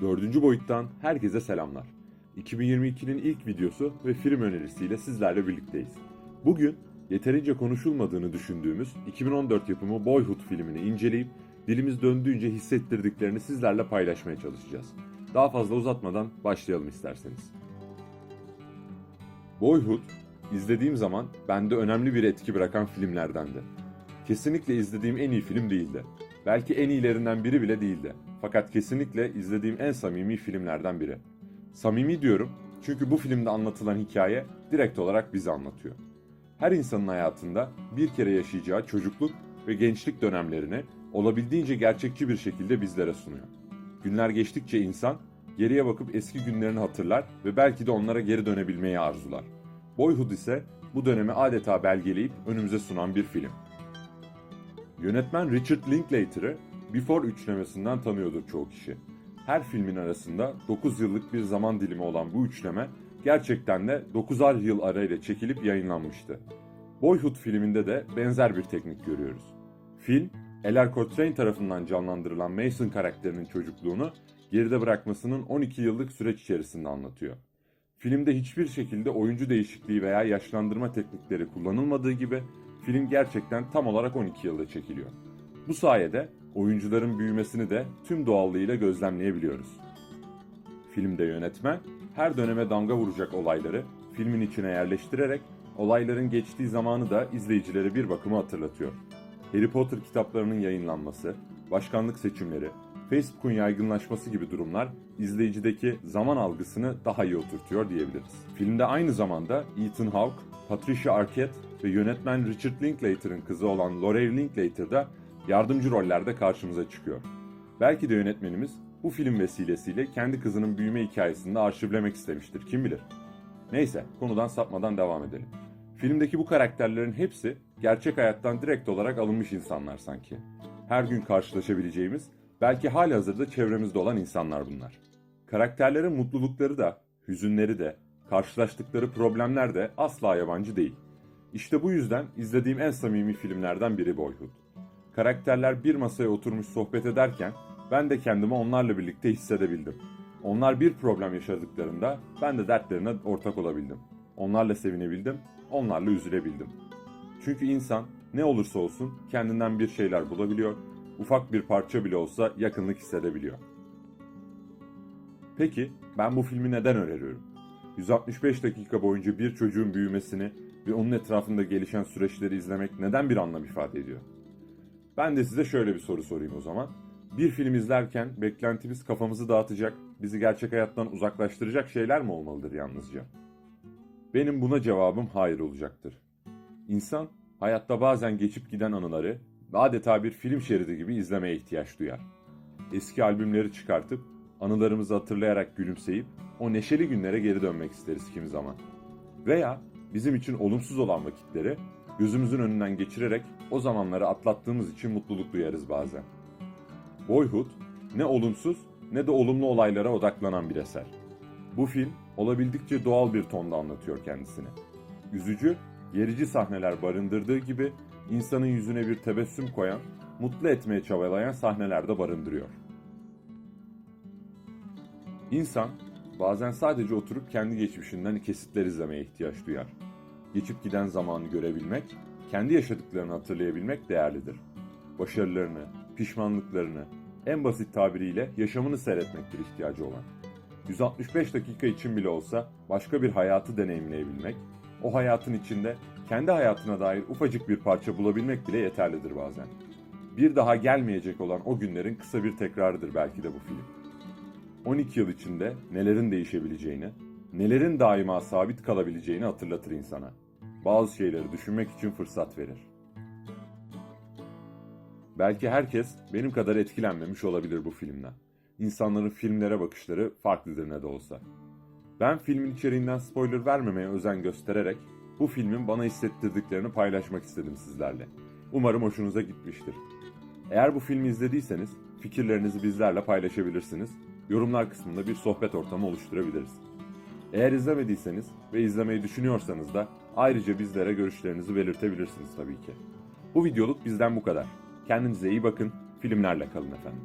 Dördüncü boyuttan herkese selamlar. 2022'nin ilk videosu ve film önerisiyle sizlerle birlikteyiz. Bugün yeterince konuşulmadığını düşündüğümüz 2014 yapımı Boyhood filmini inceleyip dilimiz döndüğünce hissettirdiklerini sizlerle paylaşmaya çalışacağız. Daha fazla uzatmadan başlayalım isterseniz. Boyhood, izlediğim zaman bende önemli bir etki bırakan filmlerdendi. Kesinlikle izlediğim en iyi film değildi. Belki en iyilerinden biri bile değildi. Fakat kesinlikle izlediğim en samimi filmlerden biri. Samimi diyorum çünkü bu filmde anlatılan hikaye direkt olarak bizi anlatıyor. Her insanın hayatında bir kere yaşayacağı çocukluk ve gençlik dönemlerini olabildiğince gerçekçi bir şekilde bizlere sunuyor. Günler geçtikçe insan geriye bakıp eski günlerini hatırlar ve belki de onlara geri dönebilmeyi arzular. Boyhood ise bu dönemi adeta belgeleyip önümüze sunan bir film. Yönetmen Richard Linklater'ı Before üçlemesinden tanıyordur çoğu kişi. Her filmin arasında 9 yıllık bir zaman dilimi olan bu üçleme gerçekten de 9'ar yıl arayla çekilip yayınlanmıştı. Boyhood filminde de benzer bir teknik görüyoruz. Film, Eller Coltrane tarafından canlandırılan Mason karakterinin çocukluğunu geride bırakmasının 12 yıllık süreç içerisinde anlatıyor. Filmde hiçbir şekilde oyuncu değişikliği veya yaşlandırma teknikleri kullanılmadığı gibi film gerçekten tam olarak 12 yılda çekiliyor. Bu sayede oyuncuların büyümesini de tüm doğallığıyla gözlemleyebiliyoruz. Filmde yönetmen her döneme damga vuracak olayları filmin içine yerleştirerek olayların geçtiği zamanı da izleyicilere bir bakıma hatırlatıyor. Harry Potter kitaplarının yayınlanması, başkanlık seçimleri, Facebook'un yaygınlaşması gibi durumlar izleyicideki zaman algısını daha iyi oturtuyor diyebiliriz. Filmde aynı zamanda Ethan Hawke, Patricia Arquette ve yönetmen Richard Linklater'ın kızı olan Laurel Linklater da yardımcı rollerde karşımıza çıkıyor. Belki de yönetmenimiz bu film vesilesiyle kendi kızının büyüme hikayesini de arşivlemek istemiştir kim bilir. Neyse konudan sapmadan devam edelim. Filmdeki bu karakterlerin hepsi gerçek hayattan direkt olarak alınmış insanlar sanki. Her gün karşılaşabileceğimiz, belki halihazırda çevremizde olan insanlar bunlar. Karakterlerin mutlulukları da, hüzünleri de, karşılaştıkları problemler de asla yabancı değil. İşte bu yüzden izlediğim en samimi filmlerden biri Boyhood. Karakterler bir masaya oturmuş sohbet ederken ben de kendimi onlarla birlikte hissedebildim. Onlar bir problem yaşadıklarında ben de dertlerine ortak olabildim. Onlarla sevinebildim, onlarla üzülebildim. Çünkü insan ne olursa olsun kendinden bir şeyler bulabiliyor, ufak bir parça bile olsa yakınlık hissedebiliyor. Peki ben bu filmi neden öneriyorum? 165 dakika boyunca bir çocuğun büyümesini ve onun etrafında gelişen süreçleri izlemek neden bir anlam ifade ediyor? Ben de size şöyle bir soru sorayım o zaman. Bir film izlerken beklentimiz kafamızı dağıtacak, bizi gerçek hayattan uzaklaştıracak şeyler mi olmalıdır yalnızca? Benim buna cevabım hayır olacaktır. İnsan hayatta bazen geçip giden anıları adeta bir film şeridi gibi izlemeye ihtiyaç duyar. Eski albümleri çıkartıp anılarımızı hatırlayarak gülümseyip o neşeli günlere geri dönmek isteriz kimi zaman. Veya bizim için olumsuz olan vakitleri gözümüzün önünden geçirerek o zamanları atlattığımız için mutluluk duyarız bazen. Boyhood ne olumsuz ne de olumlu olaylara odaklanan bir eser. Bu film olabildikçe doğal bir tonda anlatıyor kendisini. Üzücü, gerici sahneler barındırdığı gibi insanın yüzüne bir tebessüm koyan, mutlu etmeye çabalayan sahneler de barındırıyor. İnsan bazen sadece oturup kendi geçmişinden kesitler izlemeye ihtiyaç duyar. Geçip giden zamanı görebilmek, kendi yaşadıklarını hatırlayabilmek değerlidir. Başarılarını, pişmanlıklarını, en basit tabiriyle yaşamını seyretmektir ihtiyacı olan. 165 dakika için bile olsa başka bir hayatı deneyimleyebilmek, o hayatın içinde kendi hayatına dair ufacık bir parça bulabilmek bile yeterlidir bazen. Bir daha gelmeyecek olan o günlerin kısa bir tekrarıdır belki de bu film. 12 yıl içinde nelerin değişebileceğini, nelerin daima sabit kalabileceğini hatırlatır insana. Bazı şeyleri düşünmek için fırsat verir. Belki herkes benim kadar etkilenmemiş olabilir bu filmden. İnsanların filmlere bakışları farklıdır ne de olsa. Ben filmin içeriğinden spoiler vermemeye özen göstererek bu filmin bana hissettirdiklerini paylaşmak istedim sizlerle. Umarım hoşunuza gitmiştir. Eğer bu filmi izlediyseniz fikirlerinizi bizlerle paylaşabilirsiniz. Yorumlar kısmında bir sohbet ortamı oluşturabiliriz. Eğer izlemediyseniz ve izlemeyi düşünüyorsanız da ayrıca bizlere görüşlerinizi belirtebilirsiniz tabii ki. Bu videoluk bizden bu kadar. Kendinize iyi bakın, filmlerle kalın efendim.